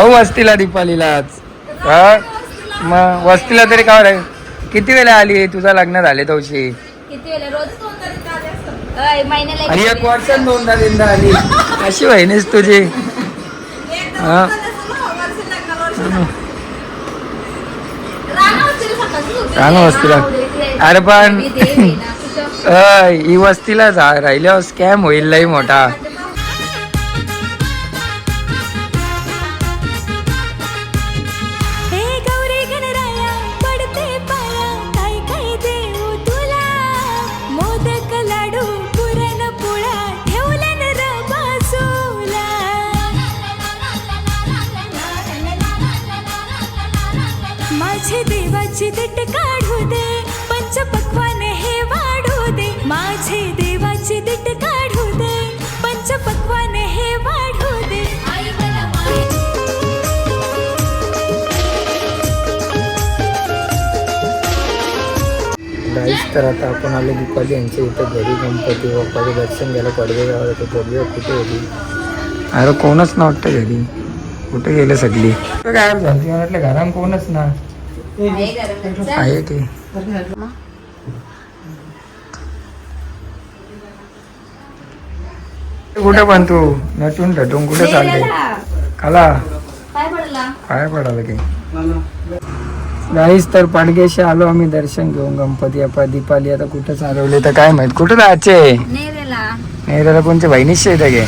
जाऊ वस्तीला दीपालीला आज. हा? मग वस्तीला तरी का रे किती वेळा आली तुझं लग्न झाले तवशी. किती वेळा? रोज आणि एक वर्षात दोनदा तीनदा आली अशी बहिणीच तुझी. हा. वर्ष. राणा वस्तीला. हा. अरे पण- ही वस्तीला राहिल्यावर स्कॅम होईल लई मोठा. दिट काढू दे पंचपक्वान हे वाढू दे. माझे देवाची दिट काढू दे पंचपक्वान हे वाढू दे. गाईस तर आता आपण आलो दीपाली यांच्या इथं घरी. गणपती बाप्पाचे दर्शन घ्यायला पडदे गावाला तर बघूया कुठे होती अरे कोणच नव्हतं घरी. कुठे गेलं सगळी? काय झाली मला वाटलं घरात कोणच ना. आहे. आहे की कुठे पण तू नटून टटून कुठे चालले. खाला. काय पडला. काय पडालं की. गाईस तर पाडगेशी आलो आम्ही दर्शन घेऊन. गणपती अप्पा दीपाली आता कुठं चालवले तर काय माहीत? कुठं जायचे नेरेला. नेहराला कोणच्या बहिणीच येतं गे?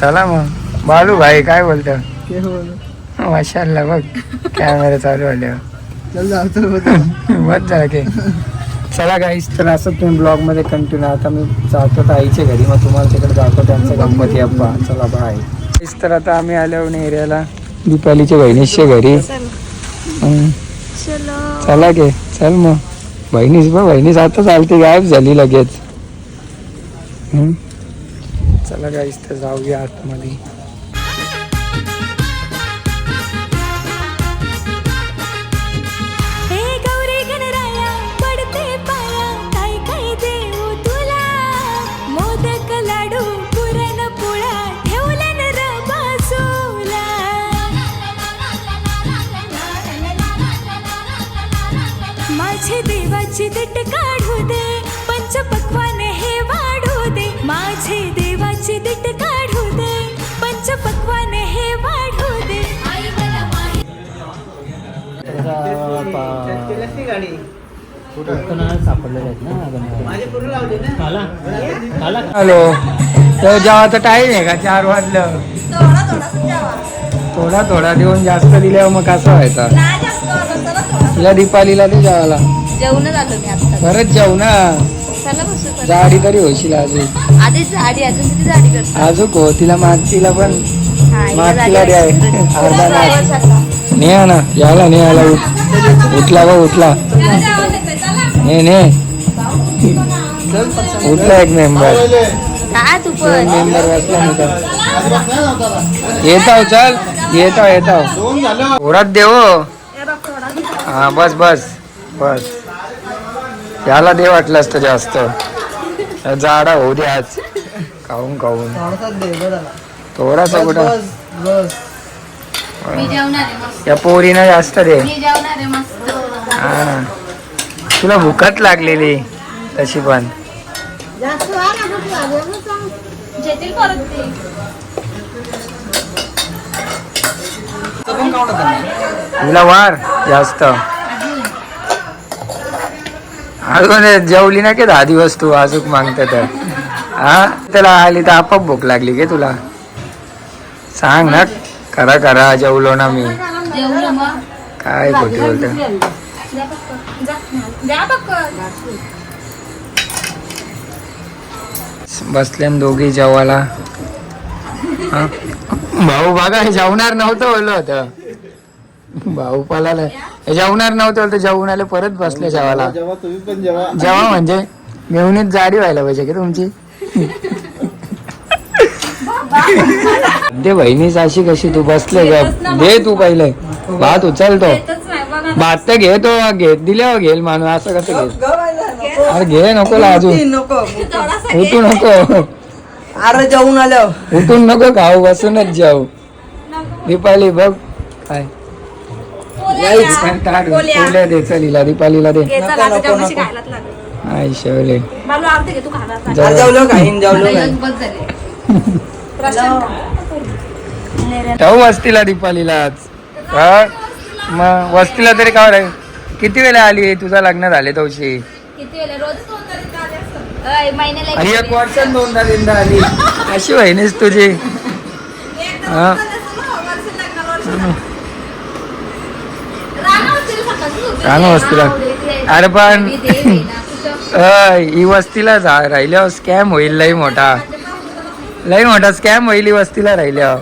चला मग. बालू भाई काय बोलत. माशाल्ला बघ. कॅमेरा चालू आल्यावर बस झालं की. चला गाईस तर असं तुम्ही ब्लॉगमध्ये कंटिन्यू आता मी जातो तर आईच्या घरी. मग तुम्हाला तिकडे जातो त्यांचा गणपती अप्पा. चला बाय तर आता आम्ही आलो नेहऱ्याला. दीपालीच्या बहिणीच्या घरी. चला गे चल मग. बहिणीच बघ बहिणीच आता चालते. गायब झाली लगेच. चला गाईस तर जाऊया आतमध्ये. देवाची दिट काढू दे पंचपक्वान हे वाढू दे. माझे देवाची दिट काढू दे पंचपक्वान हे वाढू दे. हॅलो. तर टाईम आहे का? चार वाजलं. थोडा. थोडा थोडा. देऊन जास्त दिल्यावर मग कसं व्हायचा. तुला दीपालीला ते जेवायला जेवण झालं मी आता परत जाऊ ना चला बसू परत. जाडी तरी होशील अजून. आधीच झाडी अजून किती झाडी करतो अजून हो तिला मागतीला पण हा, मागतीला झाडी द्याय. अर्धा तुला नाच. ने ना याला ने याला उठ. उठला बा उठला. ने ने. उठला एक मेंबर काय तू पण? मेंबर वाचला नाही तर येताव चल. येताव येताव ओरात देव. हा बस बस. बस. याला दे वाटलं असतं जास्त. जाडा होऊ दे आज. खाऊन खाऊन. थोडासा कुठं? या पोरीनं जास्त दे. हा. तुला भूकच लागलेली तशी पण. जेतील परत ते. तुला वार जास्त. अजून जेवली ना की दहा दिवस तू अजून मागते तर. हा? त्याला आली तर आपाप भूक लागली की तुला. सांग ना करा करा जेवलो ना मी. काय खोटी बोलते. बसले दोघी जेवायला? भाऊ बघा जेवणार नव्हतं बोललं होतं. भाऊ पलाला. हे जेवणार नव्हतं बोलतं जेवून आले परत बसले जेवायला. जेव्हा तुम्ही पण जेव्हा जेव्हा म्हणजे मेवणीत जाडी व्हायला पाहिजे की तुमची? दे बहिणीच अशी कशी तू बसले ग दे तू पहिले. भात उचलतो. भात तर घेतो घेत दिल्यावर घेईल माणूस असं कसं घे अरे घे नको ला अजून. उठू नको. अरे जाऊन आलो. उठून नको खाऊ बसूनच जाऊ. दीपाली बघ. काय? ताट पोल्या दे चलीला दीपालीला दे. आई शेवले. जाऊ. जाऊ. वस्तीला दीपालीलाच हा? मग वस्तीला तरी का रे किती वेळा आली तुझा लग्न झाले तवशी. एक आणि एक तरी. वर्षात दोनदा तीनदा आली. अशी बहिणीस तुझी. हा. होतं तसं ना, वर्ष लग्नाला वर्ष. रानं रानं वस्तीला. अरे पण- ही वस्तीला जा राहिल्यावर स्कॅम होईल लई मोठा लई मोठा स्कॅम होईल ही वस्तीला राहिल्यावर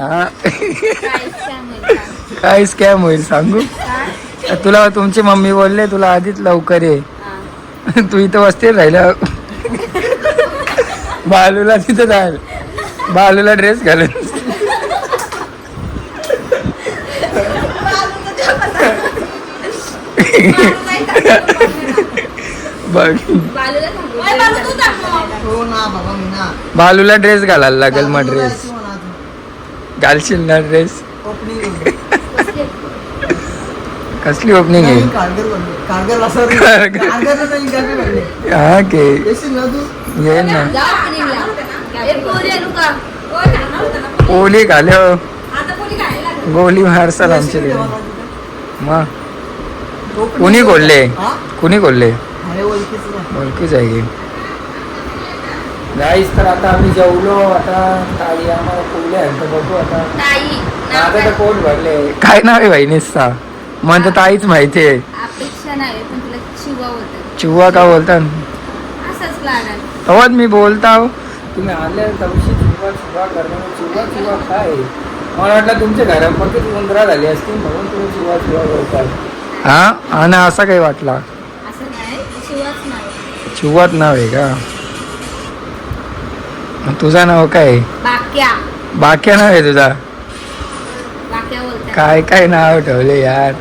हा काय का? काय स्कॅम होईल सांगू? तुला तुमची मम्मी बोलले तुला आधीच लवकर ये हा. तू इथं वस्तीत राहिल्या बालूला तिथं जाईल बालूला ड्रेस घालून बघ बालूला ड्रेस घालायला लागेल मग ड्रेस. घालशील ना ड्रेस? कसली ओपनिंग आहे? हा के ये ना. पोली घाल्यो आता पोरी खायला लागली. गोली मारसाल आमच्या मग कुणी कोल्हे? कुणी कोल्हे? ओळखीच आहे की? गाईस तर आता आम्ही जेवलो आता ताई आम्हाला कोल्हे आहे तर बघू आता. ताई, नाव आता काय? तर पोट भरले? काय नाव आहे बहिणीचा? मन तर ताईच माहिती आहे. अपेक्षा नाही पण तुला शिवा होत चिव्वा का बोलता तेव्हाच मी बोलता तुम्ही आले तवशी चिव्वा चिव्वा करणार चिव्वा चिव्वा काय? आहे? मला वाटलं तुमच्या घरात फक्त उंदरा झाली असती म्हणून तुम्ही चिव्वा चिव्वा बोलताय. हा? आणि असा काही वाटला? शिवाच नाव आहे का? तुझं नाव काय? बाक्या. बाक्या नाव आहे तुझा? काय काय नाव ठेवले यार?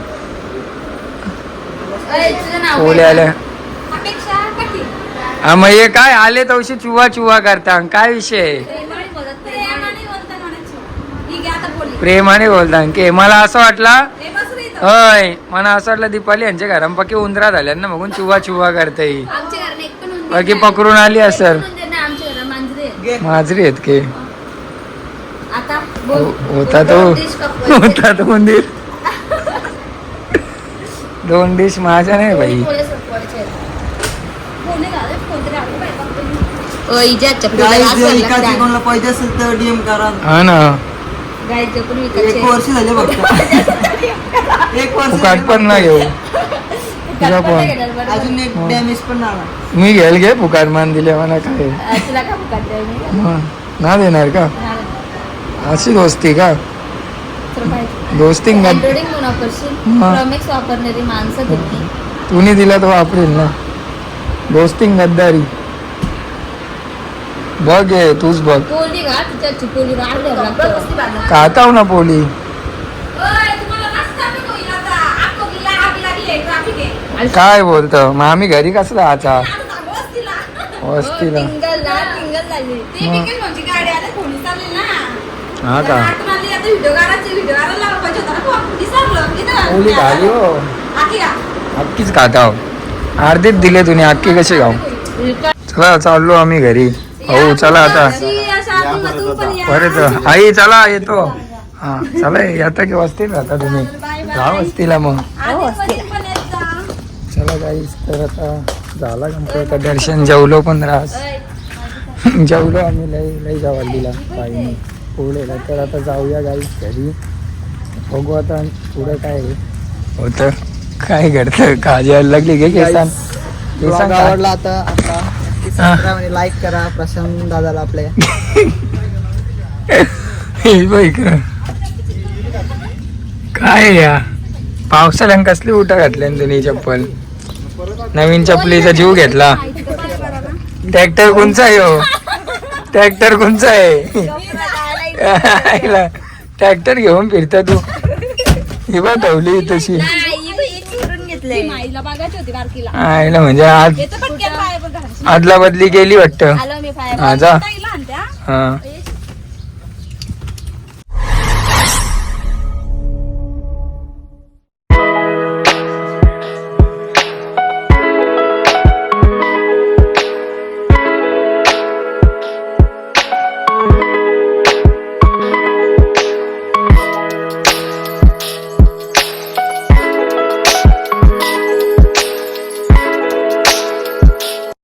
आल्या. हा मग हे काय आले तवशी चुवा चुवा करता. काय विषय? प्रेमाने बोलत ही की मला असं वाटला. होय मला असं वाटलं दीपाली यांच्या घरांपैकी उंदरा झाल्या ना बघून चुवा चुवा करते ही आमच्या घरात एक पण उंदीर बाकी नाही. पकडून आली असेल. एक पण उंदीर नाही आमच्या घरात मांजरी आहे. माजरी आहेत की? आता बोल. हो- होता तो. दोन dish कपवायचे. होता तो मंदिर दोन डिश माझ्या नाही बाई. कोणी घालत? कोणतरी चपलीला पाहिजे असेल तर डीएम करा. हा ना. जपून एक. वर्ष झाले फक्त एक वर्ष फुकाट झाले पण ना घेऊ तुझा पण. घेणार बरं. अजून एक डॅमेज पण आला मी घेल घे फुकाट मान दिले मला काय अं, तुला का फुकट द्यायला? मग ना देणार का. अशी दोस्ती का तर. दोस्ती हा. वापरणारी माणसं तुने दिला तो वापरेल ना दोस्ती गद्दारी बघ हे तूच बघ. पोली का तिच्या खाताव ना पोली. काय बोलतो? मग आम्ही घरी कसं राहायचा वस्तीला. हा का? पोली खाली हो. अक्कीच खाताव अर्धीच दिले तुम्ही अक्की कशी खाऊ चला चाललो आम्ही घरी. हो चला आता. परत आई चला येतो. हा चला येता की वस्तीत राहता तुम्ही? राहा वस्तीला मग. चला काही तर आता झाला गणपतीचं दर्शन? जेवलो पण रास. जेवलो आम्ही लई लई जवालीला काही पुढेला तर आता जाऊया गाईस घरी. बघू आता पुढे काय होतं. काय घडतं? काळजी यायला लागली घे केसान केसान आवडला आता आता लाईक करा. प्रशांत दादाला आपल्या हे. काय या? पावसाळ्यान कसली उठा घातल्या तुम्ही चप्पल नवीन चपलीचा जीव घेतला. ट्रॅक्टर कोणचा आहे हो? ट्रॅक्टर कोणचा आहे? ट्रॅक्टर घेऊन फिरता तू. ही बा ठेवली तशी. आईला म्हणजे आज आदला बदली गेली वाटतं. आलो मी पाय हा जा. ताईला हा.